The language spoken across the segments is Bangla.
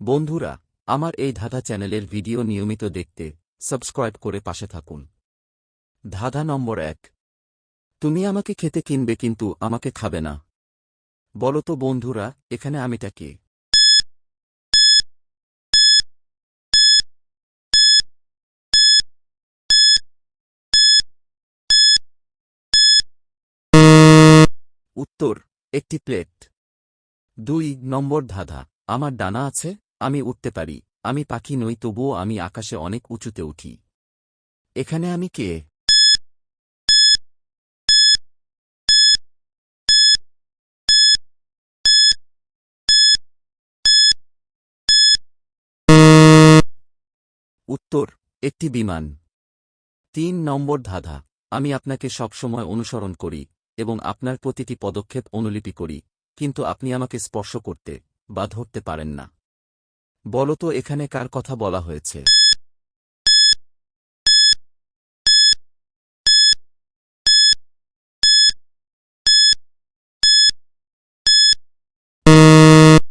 বন্ধুরা, আমার এই ধাঁধা চ্যানেলের ভিডিও নিয়মিত দেখতে সাবস্ক্রাইব করে পাশে থাকুন। ধাঁধা নম্বর এক। তুমি আমাকে খেতে কিনবে কিন্তু আমাকে খাবে না। বলো তো বন্ধুরা, এখানে আমিটা কে? উত্তর, একটি প্লেট। দুই নম্বর ধাঁধা, আমার ডানা আছে? আমি উঠতে পারি, আমি পাখি নই, তবুও আমি আকাশে অনেক উঁচুতে উঠি। এখানে আমি কে? উত্তর, একটি বিমান। তিন নম্বর ধাঁধা। আমি আপনাকে সবসময় অনুসরণ করি এবং আপনার প্রতিটি পদক্ষেপ অনুলিপি করি, কিন্তু আপনি আমাকে স্পর্শ করতে বা ধরতে পারেন না। বলো তো এখানে কার কথা বলা হয়েছে?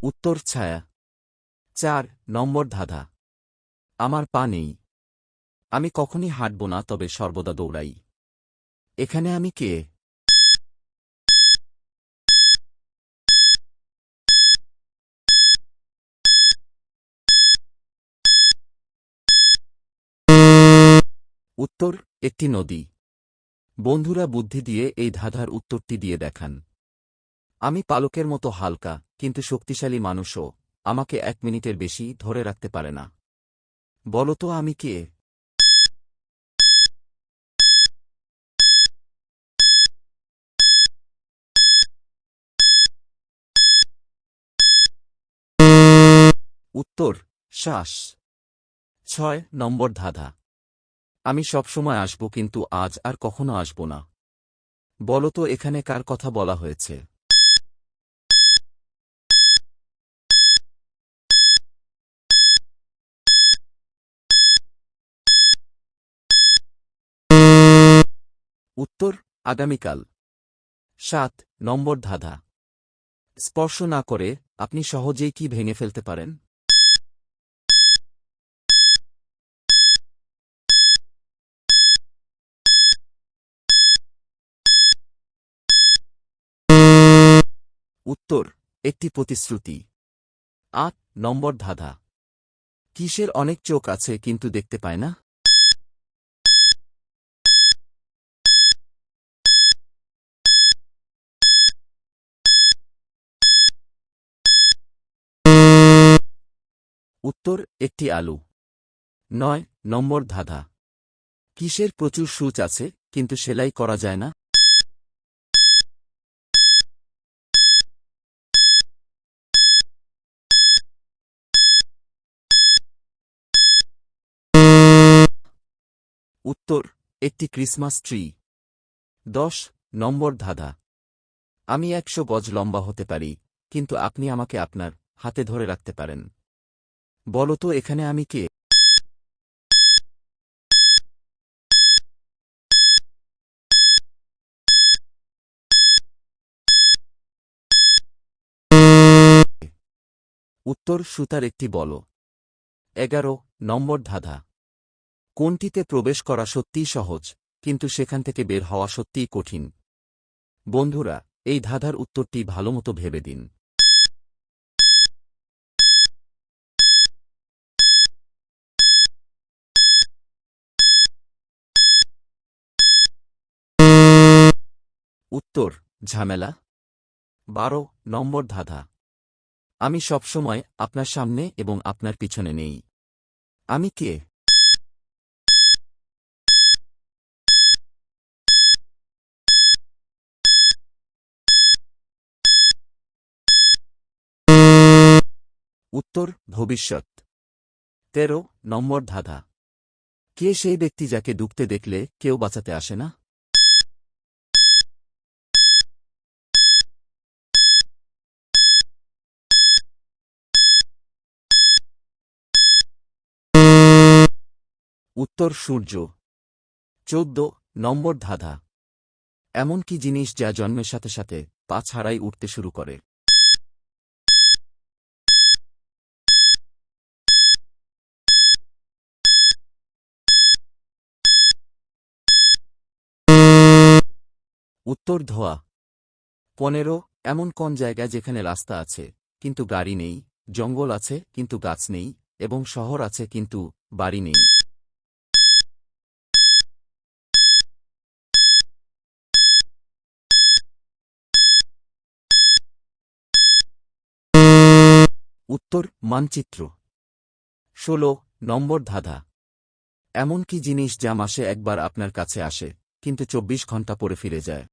উত্তর, ছায়া। চার, নম্বর ধাঁধা। আমার পা নেই। আমি কখনই হাঁটব না, তবে সর্বদা দৌড়াই। এখানে আমি কে? উত্তর, একটি নদী। বন্ধুরা বুদ্ধি দিয়ে এই ধাঁধার উত্তরটি দিয়ে দেখান। আমি পালকের মতো হালকা, কিন্তু শক্তিশালী মানুষও, আমাকে এক মিনিটের বেশি ধরে রাখতে পারে না। বলতো আমি কে? উত্তর, শ্বাস। ছয় নম্বর ধাঁধা। আমি সবসময় আসব কিন্তু আজ আর কখনো আসব না। বলতো এখানে কার কথা বলা হয়েছে? উত্তর, আগামীকাল। সাত, নম্বর ধাঁধা। স্পর্শ না করে আপনি সহজেই কি ভেঙে ফেলতে পারেন? উত্তর, একটি প্রতিশ্রুতি। আট, নম্বর ধাঁধা। কিসের অনেক চোখ আছে কিন্তু দেখতে পায় না? উত্তর, একটি আলু। নয়, নম্বর ধাঁধা। কিসের প্রচুর সূচ আছে কিন্তু সেলাই করা যায় না? উত্তর, একটি ক্রিসমাস ট্রি। দশ, নম্বর ধাঁধা। আমি একশো গজ লম্বা হতে পারি, কিন্তু আপনি আমাকে আপনার হাতে ধরে রাখতে পারেন। বলো তো এখানে আমি কে? উত্তর, সুতার একটি বল। এগারো, নম্বর ধাঁধা। কোনটিতে প্রবেশ করা সত্যিই সহজ, কিন্তু সেখান থেকে বের হওয়া সত্যিই কঠিন। বন্ধুরা, এই ধাঁধার উত্তরটি ভালোমতো ভেবে দিন। উত্তর, ঝামেলা। বারো, নম্বর ধাঁধা। আমি সবসময় আপনার সামনে এবং আপনার পিছনে নেই। আমি কে? উত্তর, ভবিষ্যৎ। তেরো, নম্বর ধাঁধা। কে সেই ব্যক্তি যাকে ডুবতে দেখলে কেউ বাঁচাতে আসে না? উত্তর, সূর্য। চৌদ্দ, নম্বর ধাঁধা। এমন কি জিনিস যা জন্মের সাথে সাথে পা ছাড়াই উঠতে শুরু করে। উত্তর ধোয়া। পনেরো, এমন কোন জায়গা যেখানে রাস্তা আছে, কিন্তু গাড়ি নেই, জঙ্গল আছে, কিন্তু গাছ নেই, এবং শহর আছে, কিন্তু বাড়ি নেই। উত্তর, মানচিত্র। ষোলো, নম্বর ধাঁধা। এমন কি জিনিস যা মাসে একবার আপনার কাছে আসে, কিন্তু চব্বিশ ঘণ্টা পরে ফিরে যায়?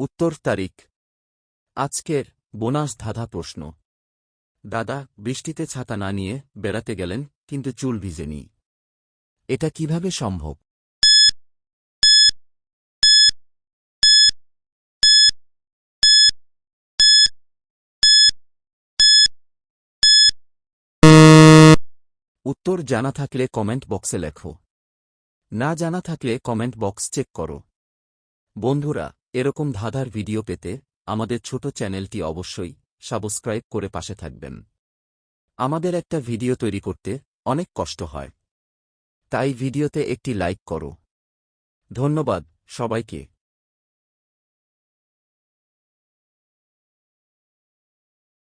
উত্তর তারিখ। আজকের বোনাস ধাঁধা প্রশ্ন। দাদা, বৃষ্টিতে ছাতা না নিয়ে বেড়াতে গেলেন, কিন্তু চুল ভিজেনি। এটা কীভাবে সম্ভব? উত্তর জানা থাকলে কমেন্ট বক্সে লেখো। না জানা থাকলে কমেন্ট বক্স চেক করো। বন্ধুরা এরকম ধাঁধার ভিডিও পেতে আমাদের ছোট চ্যানেলটি অবশ্যই সাবস্ক্রাইব করে পাশে থাকবেন। আমাদের একটা ভিডিও তৈরি করতে অনেক কষ্ট হয়। তাই ভিডিওতে একটি লাইক করো। ধন্যবাদ সবাইকে।